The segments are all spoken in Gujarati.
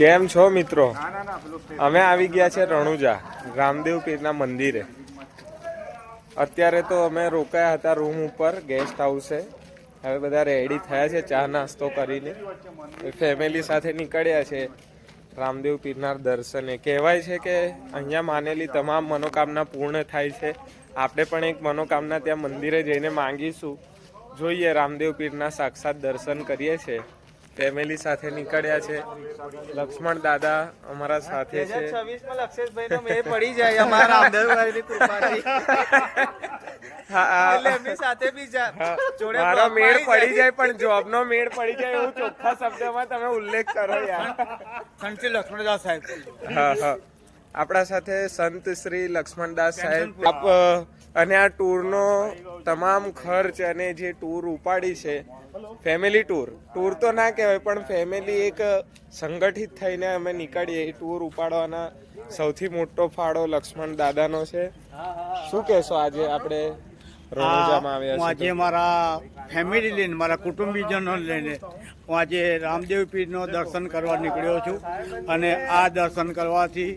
કેમ છો મિત્રો? અમે આવી ગયા છે રણુજા રામદેવ પીરના મંદિરે. અત્યારે તો અમે રોકાયા હતા રૂમ ઉપર ગેસ્ટ હાઉસે હવે બધા રેડી થયા છે ચા નાસ્તો કરીને. ફેમિલી સાથે નીકળ્યા છે રામદેવ પીરના દર્શને. કહેવાય છે કે અહીંયા માનેલી તમામ મનોકામના પૂર્ણ થાય છે. આપણે પણ એક મનોકામના ત્યાં મંદિરે જઈને માંગીશું. જોઈએ રામદેવ પીરના સાક્ષાત દર્શન કરીએ છીએ. ફેમિલી સાથે નીકળ્યા છે. લક્ષ્મણ દાદા અમારા સાથે છે. પડી જાય અમારા રામદેવભાઈની કૃપાથી. હા, હા. એટલે એમની સાથે બી જા- હા, જોડે મારો મેળ પડી જાય. પણ જોબ નો મેળ પડી જાય એવું ચોખ્ખા શબ્દમાં તમે ઉલ્લેખ કરો યાર. લક્ષ્મણદાસ સાહેબ. હા હા. આપણા સાથે સંત શ્રી લક્ષ્મણદાસ સાહેબ. આપ અને આ ટૂરનો તમામ ખર્ચ અને જે ટૂર ઉપાડી છે ફેમિલી ટૂર. ટૂર તો ના કહેવાય પણ ફેમિલી એક સંગઠિત થઈને અમે નીકળીએ. એ ટૂર ઉપાડવાના સૌથી મોટો ફાળો લક્ષ્મણ દાદાનો છે. શું કહેશો આજે આપણે હું આજે મારા ફેમિલી લઈને મારા કુટુંબીજનો લઈને હું આજે રામદેવ પીરનો દર્શન કરવા નીકળ્યો છું. અને આ દર્શન કરવાથી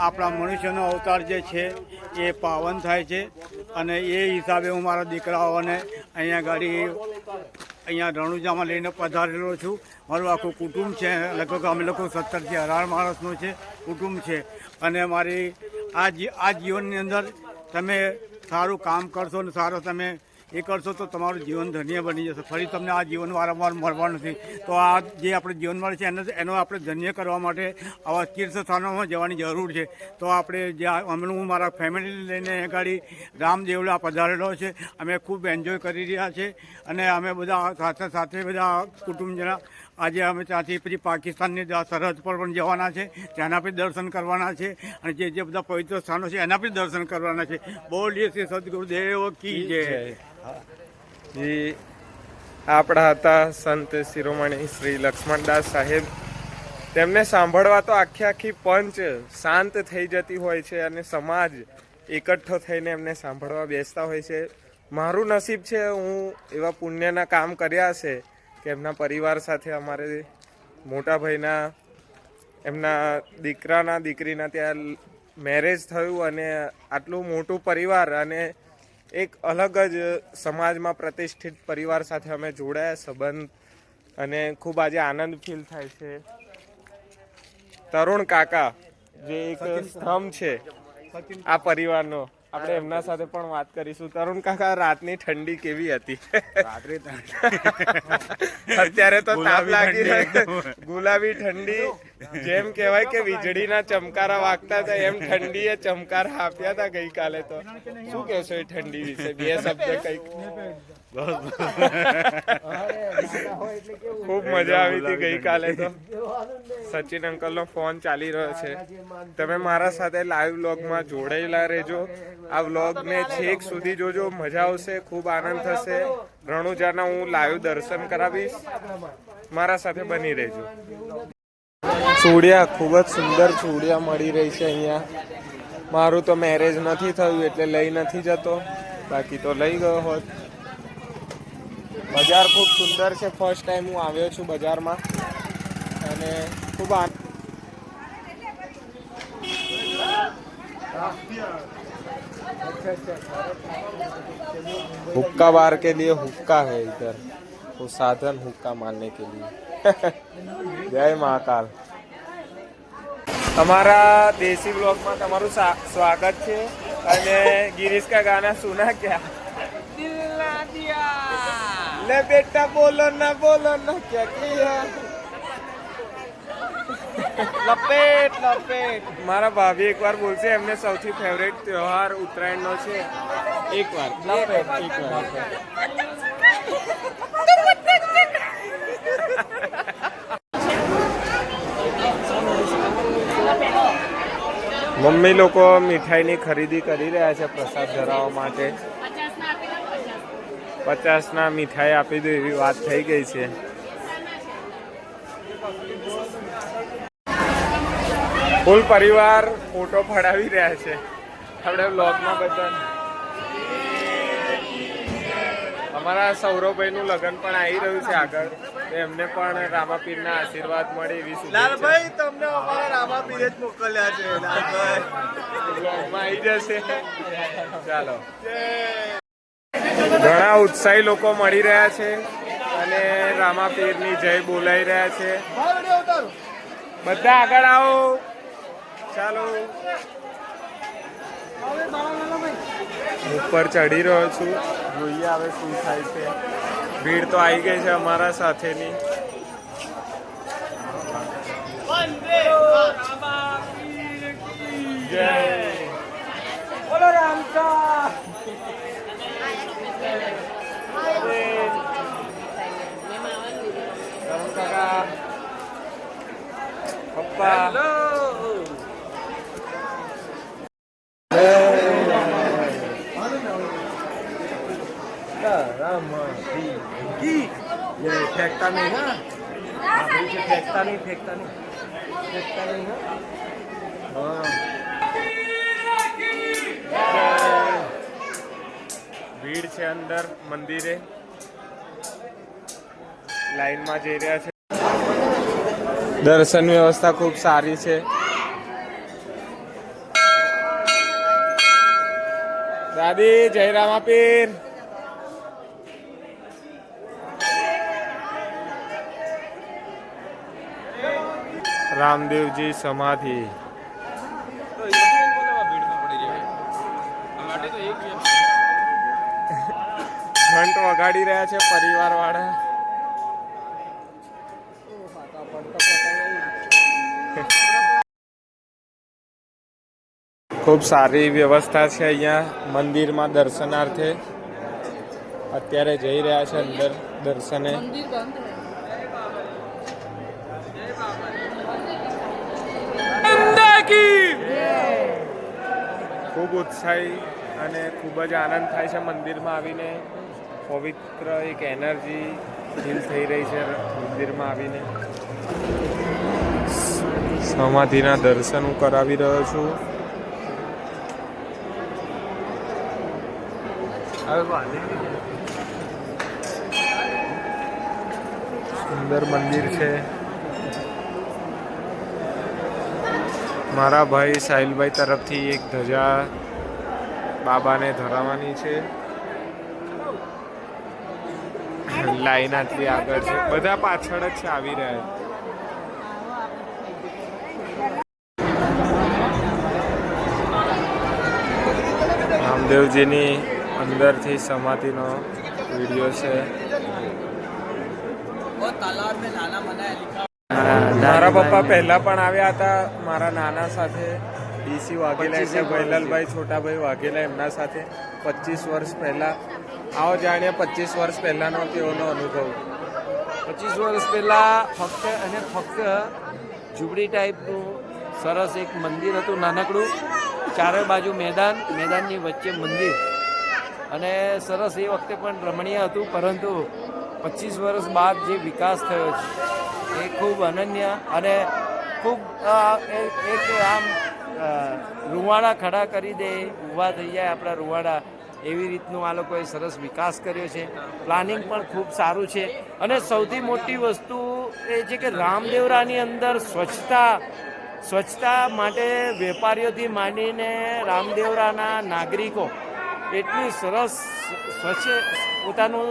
આપણા મનુષ્યનો અવતાર જે છે, એ પાવન થાય છે. અને એ હિસાબે હું મારા દીકરાઓને અહીંયા ગાડી, અહીંયા રણુજામાં લઈને પધારેલો છું. મારું આખું કુટુંબ છે, લગભગ અમે લોકો સત્તરથી અઢાર માણસનું છે, કુટુંબ છે. અને મારી આ જી- આ જીવનની અંદર તમે સારું કામ કરશો ને સારો તમે એ કરશો તો તમારું જીવન ધન્ય બની જશે. ફરી તમને આ જીવન વારંવાર મળવાનું નથી. તો આ જે આપણે જીવન મળે છે, એનો એનો આપણે ધન્ય કરવા માટે આવા તીર્થ સ્થાનોમાં જવાની જરૂર છે. તો આપણે જે અમે હું મારા ફેમિલી લઈને ગાડી રામદેવલા પધારેલો છે. અમે ખૂબ એન્જોય કરી રહ્યા છે. અને અમે બધા સાથે સાથે બધા કુટુંબજના આજે અમે ત્યાંથી પછી પાકિસ્તાનની સરહદ પર પણ જવાના છે. ત્યાંના પણ દર્શન કરવાના છે. અને જે જે બધા પવિત્ર સ્થાનો છે, એના પણ દર્શન કરવાના છે. બોલીએ શ્રી સદગુરુદેવ કી જય. જી, આપણા હતા સંત શિરોમણી શ્રી લક્ષ્મણદાસ સાહેબ. તેમને સાંભળવા તો આખી આખી પંચ શાંત થઈ જતી હોય છે અને સમાજ એકઠો થઈને એમને સાંભળવા બેસતા હોય છે. મારું નસીબ છે, હું એવા પુણ્યના કામ કર્યા છે કે એમના પરિવાર સાથે અમારે મોટા ભાઈના, એમના દીકરાના, દીકરીના ત્યાં મેરેજ થયું અને આટલું મોટું પરિવાર અને એક અલગ જ સમાજમાં પ્રતિષ્ઠિત પરિવાર સાથે અમે જોડાયા સંબંધ અને ખૂબ આજે આનંદ ફીલ થાય છે. તરુણ કાકા જે એક સ્તંભ છે આ પરિવારનો. આપણે એમના સાથે પણ વાત કરીશું. તરુણ કાકા રાતની ઠંડી કેવી હતી? અત્યારે તો તાપ લાગી ગુલાબી ઠંડી જેમ કહેવાય કે વીજળીના ચમકારા વાગતા હતા એમ ઠંડીએ ચમકારા આપ્યા હતા ગઈકાલે તો. શું કહેશો એ ઠંડી વિશે? બે શબ્દ કંઈક. ખૂબ મજા આવી હતી ગઈકાલે તો. સચિન અંકલ નો ફોન ચાલી રહ્યો છે. તમે મારા સાથે લાઈવ વ્લોગમાં જોડાયેલા રહેજો. આ વ્લોગને છેક સુધી જોજો. મજા આવશે, ખૂબ આનંદ થશે. રણુજાના હું લાઈવ દર્શન કરાવીશ. મારા સાથે બની રહેજો. ચૂડિયા, ખૂબ જ સુંદર ચૂડિયા મળી રહી છે અહીંયા. મારું તો મેરેજ નથી થયું, એટલે લઈ નથી જતો. બાકી તો લઈ ગયો હોત. બજાર ખૂબ સુંદર છે. ફર્સ્ટ ટાઈમ હું આવ્યો છું બજારમાં. અને ખૂબ આનંદ हुक्का बार के लिए हुक्का है इधर वो साधन हुक्का मारने के लिए જય મહાકાલ તમારા દેશી બ્લોગમાં તમારું સા- સ્વાગત છે અને ગિરીશ કા ગાના સુના ક્યા લે બેટા બોલો ના બોલો ના ક્યાં કિયા લપેટ લપેટ. મારા ભાભી એકવાર બોલશે એમને સૌથી ફેવરેટ તહેવાર ઉત્તરાયણનો છે. એકવાર. લપેટ એકવાર મમ્મી લોકો મીઠાઈની ખરીદી કરી રહ્યા છે પ્રસાદ ધરાવવા માટે. પચાસના મીઠાઈ આપી દો એવી વાત થઈ ગઈ છે. ફૂલ પરિવાર ફોટો પડાવી રહ્યા છે. આપણે બ્લોગમાં બધા અમારા સૌરભભાઈનું લગ્ન પણ આવી રહ્યું છે આગળ. એમને પણ રામાપીરના આશીર્વાદ મળે એવી લાલભાઈ તમને અમારા રામાપીર જ મોકલ્યા છે. બ્લોગમાં આવી જશે. ચાલો. ઘણા ઉત્સાહી લોકો મળી રહ્યા છે અને રામાપીરની જય બોલાઈ રહ્યા છે. બધા આગળ આવો. ચાલો. ઉપર ચડી રહ્યો છું. જોઈએ હવે શું થાય છે. ભીડ તો આવી ગઈ છે અમારા સાથેની. જય. બોલો રામચા કાકા પપ્પા ये फेंकता नहीं ना आप इसे फेंकता नहीं फेंकता नहीं फेंकता नहीं ना हाँ ભીડ છે અંદર મંદિરે લાઈનમાં જઈ રહ્યા છે દર્શન વ્યવસ્થા ખૂબ સારી છે દાદી જય રામાપીર રામદેવજી સમાધિ. ઘંટ વગાડી રહ્યા છે પરિવાર વાળા ખૂબ સારી વ્યવસ્થા છે અહીંયા મંદિરમાં દર્શનાર્થે. અત્યારે જઈ રહ્યા છે અંદર દર્શને. ખૂબ ઉત્સાહી અને ખૂબ જ આનંદ થાય છે મંદિરમાં આવીને. પવિત્ર એક એનર્જી ફીલ થઈ રહી છે મંદિરમાં આવીને. સમાધિના દર્શન હું કરાવી રહ્યો છું. સુંદર મંદિર છે. મારા ભાઈ સાહિલભાઈ તરફથી એક ધજા બાબાને ધરાવવાની છે. લાઈન આટલી આગળ છે. બધા પાછળ જ છે, આવી રહ્યા રામદેવજીની અંદરથી સમાધિનો વીડિયો છે. મારા પપ્પા પહેલા પણ આવ્યા હતા મારા નાના સાથે. ડીસી વાઘેલા છે ભૈલાલભાઈ છોટાભાઈ વાઘેલા એમના સાથે પચીસ વર્ષ પહેલા. આવો જાણીએ પચીસ વર્ષ પહેલાનો તેઓનો અનુભવ. પચીસ વર્ષ પહેલાં ફક્ત અને ફક્ત ઝૂંપડી ટાઈપનું સરસ એક મંદિર હતું નાનકડું. ચારે બાજુ મેદાન મેદાનની વચ્ચે મંદિર. અને સરસ એ વખતે પણ રમણીય હતું પરંતુ પચીસ વર્ષ બાદ જે વિકાસ થયો છે એ ખૂબ અનન્ય અને ખૂબ એક આમ રૂવાડા ખડા કરી દે, ઊભા થઈ જાય આપણા રૂવાડા. એવી રીતનું આ લોકોએ સરસ વિકાસ કર્યો છે. પ્લાનિંગ પણ ખૂબ સારું છે. અને સૌથી મોટી વસ્તુ એ છે કે રામદેવરાની અંદર સ્વચ્છતા સ્વચ્છતા માટે વેપારીઓથી માંડીને રામદેવરાના નાગરિકો એટલું સરસ, સ્વચ્છ, પોતાનું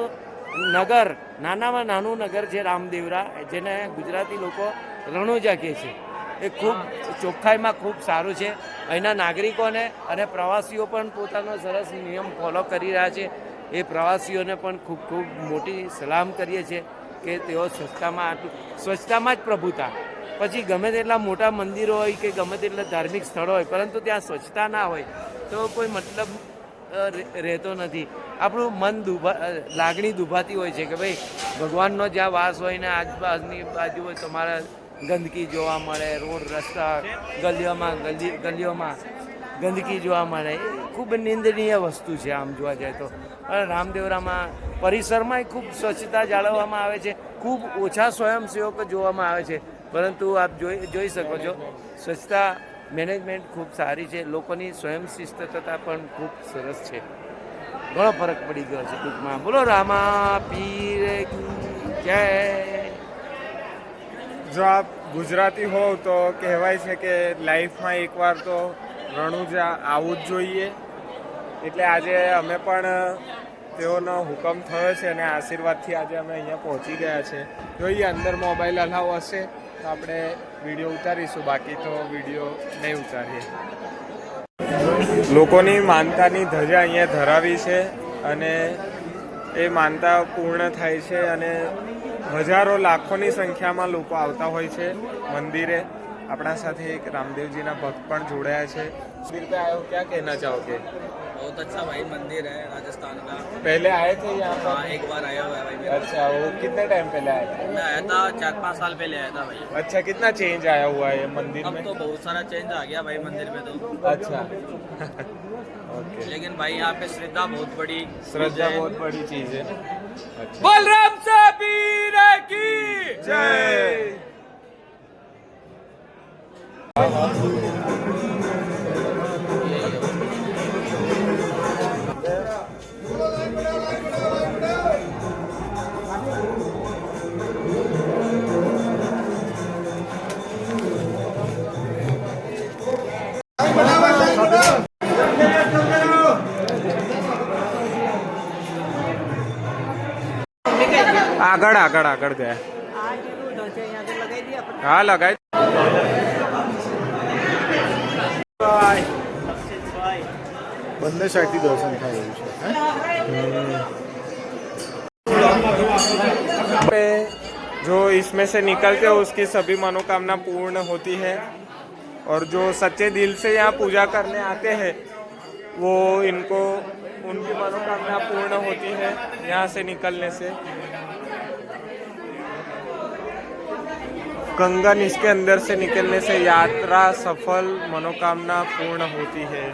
નગર નાનામાં નાનું નગર છે રામદેવરા જેને ગુજરાતી લોકો રણુજા કહે છે. એ ખૂબ ચોખ્ખાઈમાં ખૂબ સારું છે. અહીંના નાગરિકોને અને પ્રવાસીઓ પણ પોતાનો સરસ નિયમ ફોલો કરી રહ્યા છે. એ પ્રવાસીઓને પણ ખૂબ ખૂબ મોટી સલામ કરીએ છીએ કે તેઓ સ્વચ્છતામાં સ્વચ્છતામાં જ પ્રભુતા. પછી ગમે તેટલા મોટા મંદિરો હોય કે ગમે તેટલા ધાર્મિક સ્થળો હોય પરંતુ ત્યાં સ્વચ્છતા ના હોય તો કોઈ મતલબ રહેતો નથી. આપણું મન દુભા લાગણી દુભાતી હોય છે કે ભાઈ, ભગવાનનો જ્યાં વાસ હોય ને આજુબાજુની બાજુ તમારા ગંદકી જોવા મળે, રોડ, રસ્તા, ગલીઓમાં, ગલી, ગલીઓમાં ગંદકી જોવા મળે, એ ખૂબ નિંદનીય વસ્તુ છે આમ જોવા જાય તો. રામદેવરામાં પરિસરમાં ખૂબ સ્વચ્છતા જાળવવામાં આવે છે, ખૂબ ઓછા સ્વયંસેવકો જોવામાં આવે છે. પરંતુ આપ જોઈ જોઈ શકો છો, સ્વચ્છતા મેનેજમેન્ટ ખૂબ સારી છે. લોકોની સ્વયં શિસ્તતા પણ ખૂબ સરસ છે. ઘણો ફરક પડી ગયો છે ટૂંકમાં. બોલો, રામા, પીર, જય. જો આપ ગુજરાતી હોવ તો કહેવાય છે કે લાઈફમાં એકવાર તો રણુજા આવવું જ જોઈએ. એટલે આજે અમે પણ તેઓનો હુકમ થયો છે અને આશીર્વાદથી આજે અમે અહીંયા પહોંચી ગયા છે. જોઈએ, અંદર મોબાઈલ અલાવ હશે. તો આપણે વીડિયો ઉતારીશું બાકી તો વીડિયો નહીં ઉતારીએ. લોકોની માનતાની ધજા અહીંયા ધરાવી છે અને એ માનતા પૂર્ણ થાય છે અને હજારો લાખોની સંખ્યામાં લોકો આવતા હોય છે મંદિરે. આપણા સાથે એક રામદેવજીના ભક્ત પણ જોડાયા છે. મંદિર આવ્યો ક્યાં કહેના ચાહોગે बहुत अच्छा भाई मंदिर है राजस्थान का। पहले आए थे यहाँ पर? हाँ एक बार आया हुआ है भाई मेरा अच्छा वो कितने टाइम पहले आया था? मैं आया था चार पाँच साल पहले आया था भाई। अच्छा कितना चेंज आया हुआ है मंदिर अब में? तो बहुत सारा चेंज आ गया भाई मंदिर में तो। अच्छा। ओके लेकिन भाई यहाँ पे श्रद्धा बहुत बड़ी श्रद्धा बहुत बड़ी चीज़ है। अच्छा। बलराम साबीर की जय। આગળ આગળ આગળ ગયા હા લગાય બંને સાઈડથી દર્શન થાય એવું છે पे जो इसमें से निकलते हैं उसकी सभी मनोकामना पूर्ण होती है और जो सच्चे दिल से यहाँ पूजा करने आते हैं वो इनको उनकी मनोकामना पूर्ण होती है यहाँ से निकलने से कंगन इसके अंदर से निकलने से यात्रा सफल, मनोकामना पूर्ण होती है।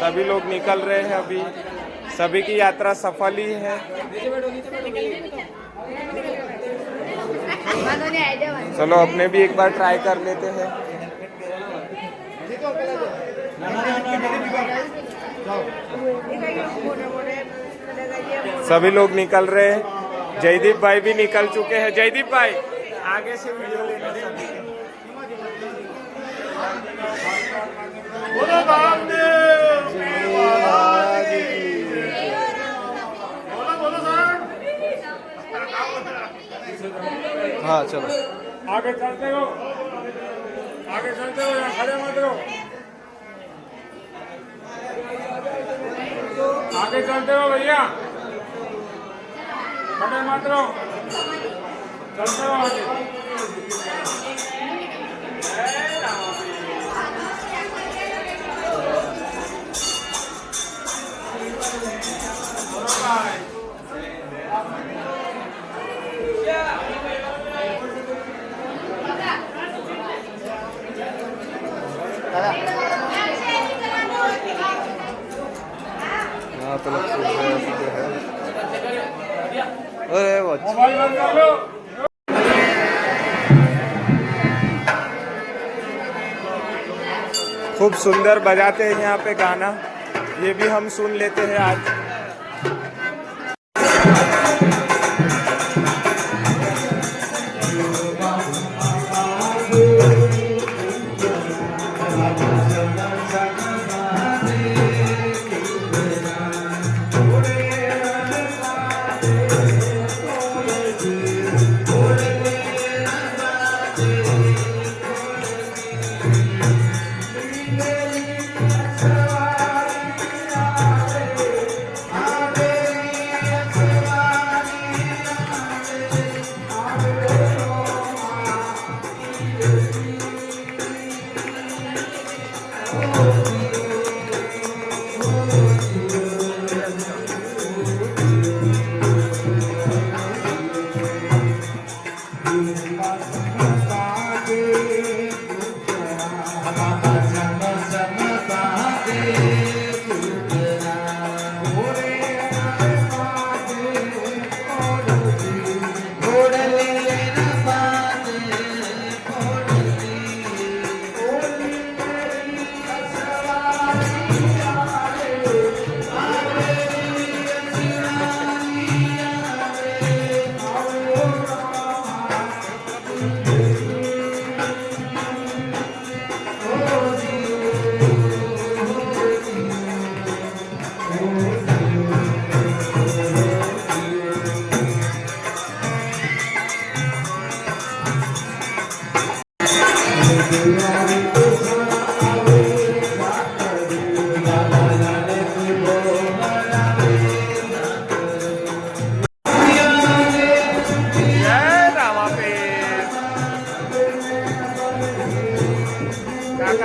सभी लोग निकल रहे हैं अभी। सभी की यात्रा सफल ही है। चलो, अपने भी एक बार ट्राई कर लेते हैं। सभी लोग निकल रहे हैं। जयदीप भाई भी निकल चुके हैं। जयदीप भाई! आगे से वीडियो लेना सभी के। हाँ चलो आगे चलते हो आगे चलते हो यहाँ खड़े मत रहो आगे चलते हो भैया खड़े मत रहो चलते हो आगे हाँ तो लग है अरे वो अच्छा। मोबाइल बंद कर लो खूब सुंदर बजाते हैं यहाँ पे गाना ये भी हम सुन लेते हैं आज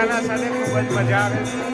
કાકાના સાથે ખૂબ જ મજા આવે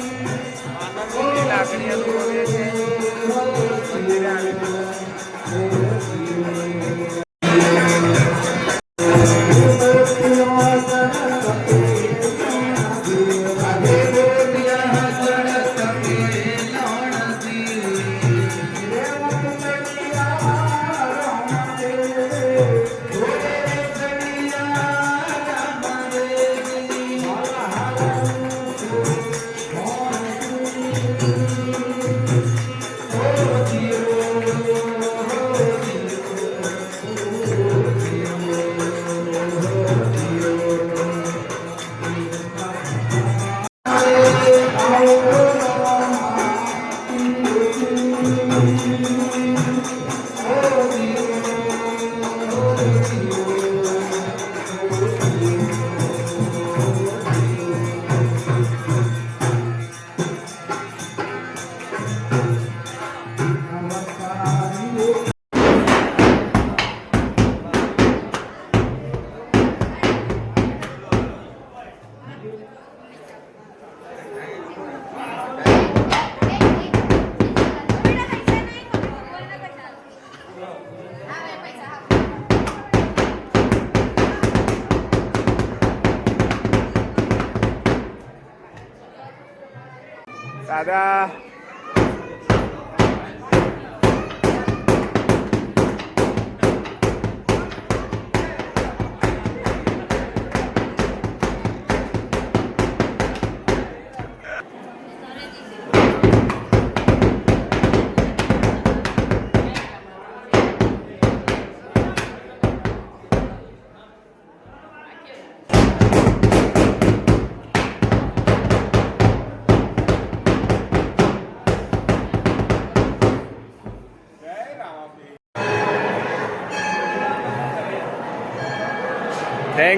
દાદા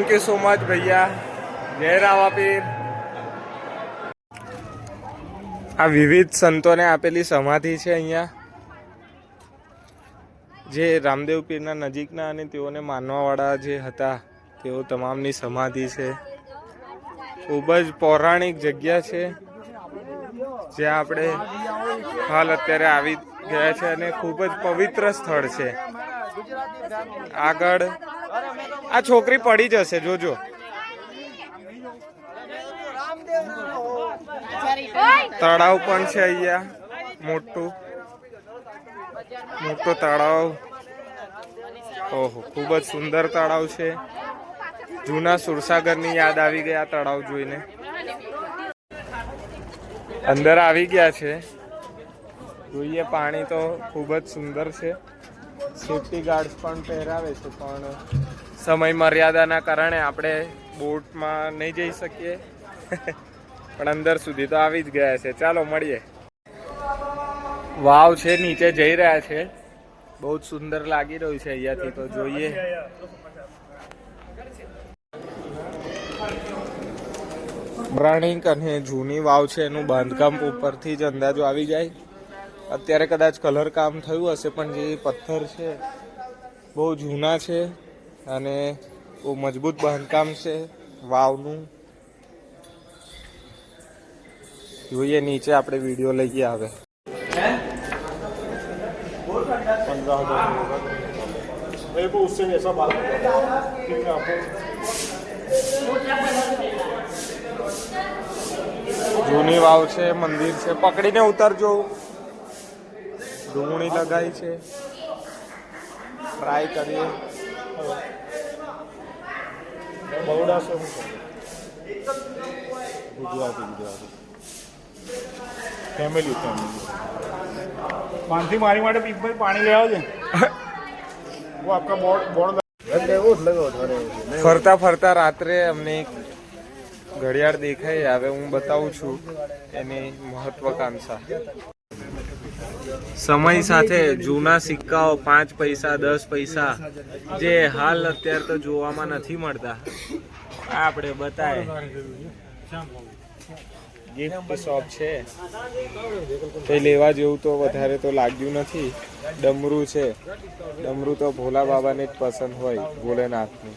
થેન્ક યુ સો મચ ભૈયા. જય રાવાપીર આ વિવિધ સંતોને આપેલી સમાધિ છે અહીંયા. જે રામદેવ પીરના નજીકના અને તેઓને માનવાવાળા જે હતા, તેઓ તમામની સમાધિ છે. ખૂબ જ પૌરાણિક જગ્યા છે. જ્યાં આપણે હાલ અત્યારે આવી ગયા છે અને ખૂબ જ પવિત્ર સ્થળ છે. આગળ આ છોકરી પડી જશે, જોજો. તળાવ પણ છે અહીંયા, મોટું. મોટો તળાવ. ઓહો, ખૂબ જ સુંદર તળાવ છે. જૂના સુરસાગરની યાદ આવી ગયા તળાવ જોઈને. અંદર આવી ગયા છે. જોઈએ, પાણી તો ખૂબ જ સુંદર છે. સેફટી ગાર્ડ્સ પણ પહેરાવે છે, પણ સમય મર્યાદાના કારણે આપણે બોટમાં નહીં જઈ શકીએ. પણ અંદર સુધી તો આવી જ ગયા છે. ચાલો મળીએ. વાવ છે, નીચે જઈ રહ્યા છે. બહુ જ સુંદર લાગી રહ્યું છે અહીંયાથી તો જોઈએ. પૌરાણિક અને જૂની વાવ છે, એનું બાંધકામ ઉપરથી જ અંદાજો આવી જાય. અત્યારે કદાચ કલર કામ થયું હશે, પણ જે પથ્થર છે, બહુ જૂના છે. અને બહુ મજબૂત બાંધકામ છે, વાવનું. જોઈએ, નીચે આપણે વીડિયો લઈએ આવે જૂની વાવ છે, મંદિર છે, પકડીને ઉતરજો. ડુંગળી લગાવી છે. ફ્રાય કરીએ. બહુડા ગુજરાતી ગુજરાતી. ફેમિલી ફેમિલી માનથી મારી માટે પીપલ પાણી લેવા છે હું આપકા બોર્ડ બોર્ડ ફરતા ફરતા રાત્રે અમને ઘડિયાળ દેખાય હવે હું બતાવું છું એની મહત્વાકાંક્ષા. સમય સાથે જૂના સિક્કાઓ, પાંચ પૈસા, દસ પૈસા, જે હાલ અત્યારે તો જોવામાં નથી મળતા. આપણે બતાય ગિફ્ટ શોપ છે. તે લેવા જેવું તો વધારે તો લાગ્યું નથી. ડમરું છે. ડમરું તો ભોલા બાબાને જ પસંદ હોય, ભોલેનાથનું.